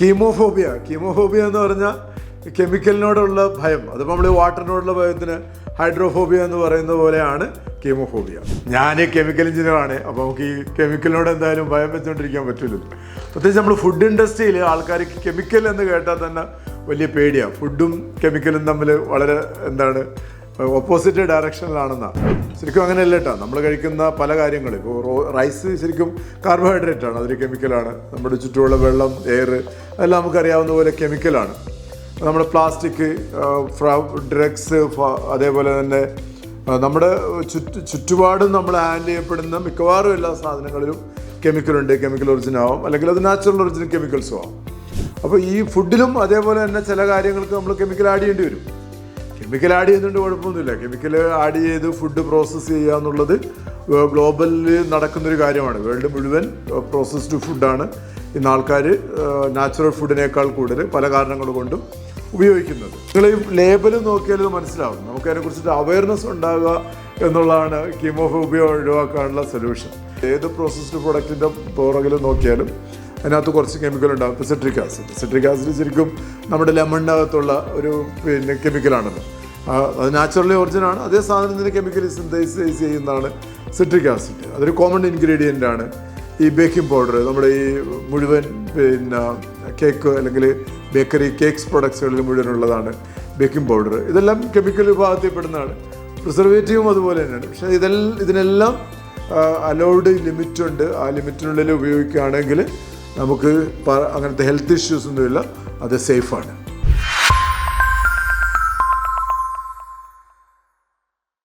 കീമോഫോബിയ. കീമോഫോബിയ എന്ന് പറഞ്ഞാൽ കെമിക്കലിനോടുള്ള ഭയം. അതിപ്പോൾ നമ്മൾ വാട്ടറിനോടുള്ള ഭയത്തിന് ഹൈഡ്രോഫോബിയ എന്ന് പറയുന്ന പോലെയാണ് കീമോഫോബിയ. ഞാൻ കെമിക്കൽ എഞ്ചിനീയറാണ് അപ്പോൾ നമുക്ക് ഈ കെമിക്കലിനോട് എന്തായാലും ഭയം വെച്ചുകൊണ്ടിരിക്കാൻ പറ്റില്ലല്ലോ പ്രത്യേകിച്ച് നമ്മൾ ഫുഡ് ഇൻഡസ്ട്രിയിൽ ആൾക്കാർ കെമിക്കൽ എന്ന് കേട്ടാൽ തന്നെ വലിയ പേടിയാണ് ഫുഡും കെമിക്കലും തമ്മിൽ വളരെ എന്താണ് ഓപ്പോസിറ്റ് ഡയറക്ഷനിലാണെന്നാണ് ശരിക്കും അങ്ങനെയല്ല കേട്ടോ നമ്മൾ കഴിക്കുന്ന പല കാര്യങ്ങളും. ഇപ്പോൾ റൈസ് ശരിക്കും കാർബോഹൈഡ്രേറ്റ് ആണ്. അതൊരു കെമിക്കലാണ് നമ്മുടെ ചുറ്റുമുള്ള വെള്ളം എയർ അതെല്ലാം നമുക്കറിയാവുന്ന പോലെ കെമിക്കലാണ് നമ്മുടെ പ്ലാസ്റ്റിക് ഡ്രഗ്സ് അതേപോലെ തന്നെ നമ്മുടെ ചുറ്റു ചുറ്റുപാടും നമ്മൾ ഹാൻഡിൽ ചെയ്യപ്പെടുന്ന മിക്കവാറും എല്ലാ സാധനങ്ങളിലും കെമിക്കലുണ്ട് കെമിക്കൽ ഒറിജിൻ ആവാം. അല്ലെങ്കിൽ അത് നാച്ചുറൽ ഒറിജിൻ കെമിക്കൽസും ആവാം. അപ്പോൾ ഈ ഫുഡിലും അതേപോലെ തന്നെ ചില കാര്യങ്ങൾക്ക് നമ്മൾ കെമിക്കൽ ആഡ് ചെയ്യേണ്ടി വരും. കെമിക്കൽ ആഡ് ചെയ്യുന്നുണ്ട് കുഴപ്പമൊന്നുമില്ല. കെമിക്കൽ ആഡ് ചെയ്ത് ഫുഡ് പ്രോസസ്സ് ചെയ്യുക എന്നുള്ളത് ഗ്ലോബലിൽ നടക്കുന്നൊരു കാര്യമാണ്. വേൾഡ് മുഴുവൻ പ്രോസസ്ഡ് ഫുഡാണ് ഇന്ന് ആൾക്കാർ നാച്ചുറൽ ഫുഡിനേക്കാൾ കൂടുതൽ പല കാരണങ്ങൾ കൊണ്ടും ഉപയോഗിക്കുന്നത്. നിങ്ങൾ ഈ ലേബൽ നോക്കിയാൽ ഇത് മനസ്സിലാവും. നമുക്ക് അതിനെക്കുറിച്ചിട്ട് അവയർനെസ് ഉണ്ടാകുക എന്നുള്ളതാണ് കീമോഫോബിയ ഒഴിവാക്കാനുള്ള സൊല്യൂഷൻ ഏത് പ്രോസസ്ഡ് പ്രൊഡക്റ്റിന്റെ പുറകിൽ നോക്കിയാലും അതിനകത്ത് കുറച്ച് കെമിക്കൽ ഉണ്ടാകും ഇപ്പോൾ സിട്രിക് ആസിഡ് സിട്രിക് ആസിഡ് ശരിക്കും നമ്മുടെ ലെമണിനകത്തുള്ള ഒരു പിന്നെ കെമിക്കലാണല്ലോ അത് നാച്ചുറലി ഒറിജിനാണ് അതേ സാധനത്തിന് കെമിക്കലി സിന്തൈസൈസ് ചെയ്യുന്നതാണ് സിട്രിക് ആസിഡ് അതൊരു കോമൺ ഇൻഗ്രീഡിയന്റ് ആണ്. ഈ ബേക്കിംഗ് പൗഡർ നമ്മുടെ ഈ മുഴുവൻ പിന്നെ കേക്ക് അല്ലെങ്കിൽ ബേക്കറി കേക്ക്സ് പ്രൊഡക്ട്സുകളിൽ മുഴുവനുള്ളതാണ് ബേക്കിംഗ് പൗഡർ ഇതെല്ലാം കെമിക്കൽ വിഭാഗത്തിൽ പെടുന്നതാണ്. പ്രിസർവേറ്റീവും അതുപോലെ തന്നെയാണ്. പക്ഷേ ഇതെല്ലാം ഇതിനെല്ലാം അലൗഡ് ലിമിറ്റുണ്ട് ആ ലിമിറ്റിനുള്ളിൽ ഉപയോഗിക്കുകയാണെങ്കിൽ നമുക്ക് അങ്ങനത്തെ ഹെൽത്ത് ഇഷ്യൂസ് ഒന്നുമില്ല. അത് സേഫാണ്